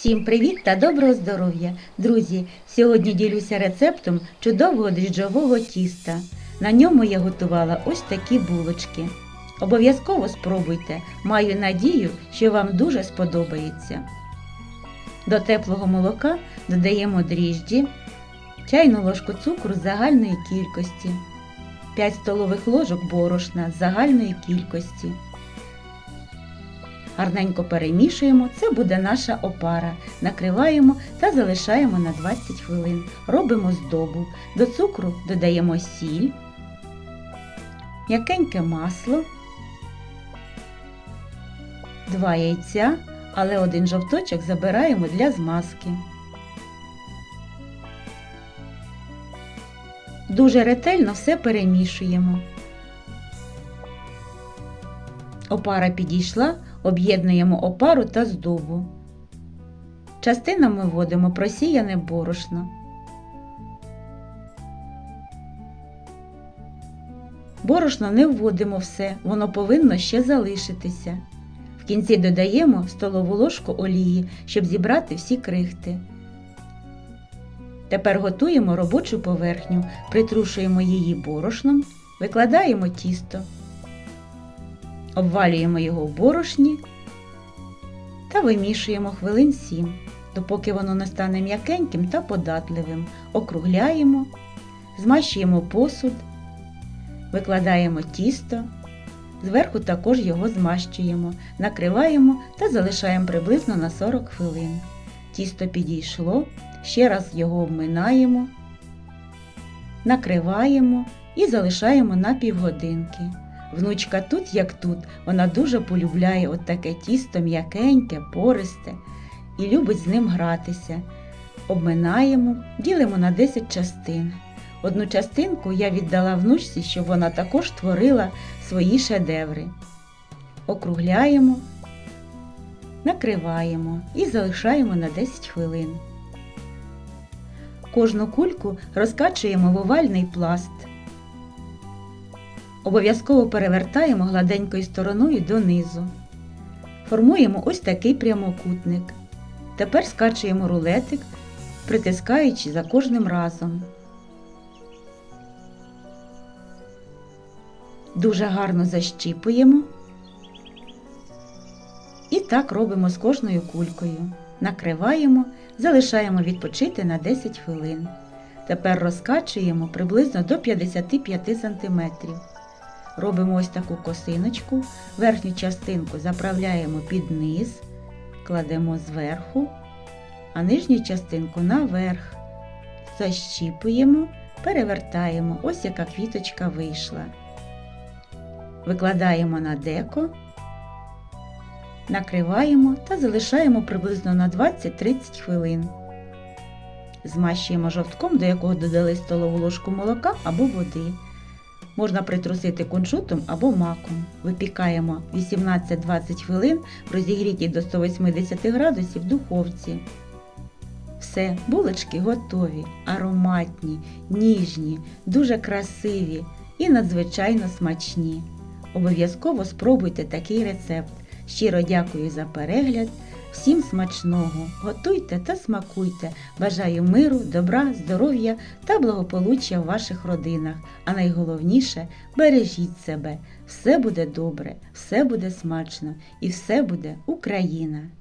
Всім привіт та доброго здоров'я! Друзі, сьогодні ділюся рецептом чудового дріжджового тіста. На ньому я готувала ось такі булочки. Обов'язково спробуйте, маю надію, що вам дуже сподобається. До теплого молока додаємо дріжджі, чайну ложку цукру з загальної кількості, 5 столових ложок борошна з загальної кількості. Гарненько перемішуємо, це буде наша опара. Накриваємо та залишаємо на 20 хвилин. Робимо здобу. До цукру додаємо сіль, м'якеньке масло, 2 яйця, але один жовточок забираємо для змазки. Дуже ретельно все перемішуємо. Опара підійшла, об'єднуємо опару та здобу. Частинами вводимо просіяне борошно. Борошно не вводимо все, воно повинно ще залишитися. В кінці додаємо столову ложку олії, щоб зібрати всі крихти. Тепер готуємо робочу поверхню, притрушуємо її борошном, викладаємо тісто. Обвалюємо його в борошні та вимішуємо хвилин 7, допоки воно не стане м'якеньким та податливим. Округляємо, змащуємо посуд, викладаємо тісто, зверху також його змащуємо, накриваємо та залишаємо приблизно на 40 хвилин. Тісто підійшло, ще раз його обминаємо, накриваємо і залишаємо на півгодинки. Внучка тут, як тут, вона дуже полюбляє от таке тісто м'якеньке, пористе і любить з ним гратися. Обминаємо, ділимо на 10 частин. Одну частинку я віддала внучці, щоб вона також творила свої шедеври. Округляємо, накриваємо і залишаємо на 10 хвилин. Кожну кульку розкачуємо в овальний пласт. Обов'язково перевертаємо гладенькою стороною донизу. Формуємо ось такий прямокутник. Тепер скачуємо рулетик, притискаючи за кожним разом. Дуже гарно защіпуємо. І так робимо з кожною кулькою. Накриваємо, залишаємо відпочити на 10 хвилин. Тепер розкачуємо приблизно до 55 см. Робимо ось таку косиночку, верхню частинку заправляємо під низ, кладемо зверху, а нижню частинку наверх. Защіпуємо, перевертаємо, ось яка квіточка вийшла. Викладаємо на деко, накриваємо та залишаємо приблизно на 20-30 хвилин. Змащуємо жовтком, до якого додали столову ложку молока або води. Можна притрусити кунжутом або маком. Випікаємо 18-20 хвилин в розігрітій до 180 градусів духовці. Все, булочки готові, ароматні, ніжні, дуже красиві і надзвичайно смачні. Обов'язково спробуйте такий рецепт. Щиро дякую за перегляд. Всім смачного! Готуйте та смакуйте! Бажаю миру, добра, здоров'я та благополуччя в ваших родинах. А найголовніше бережіть себе. Все буде добре, все буде смачно і все буде Україна!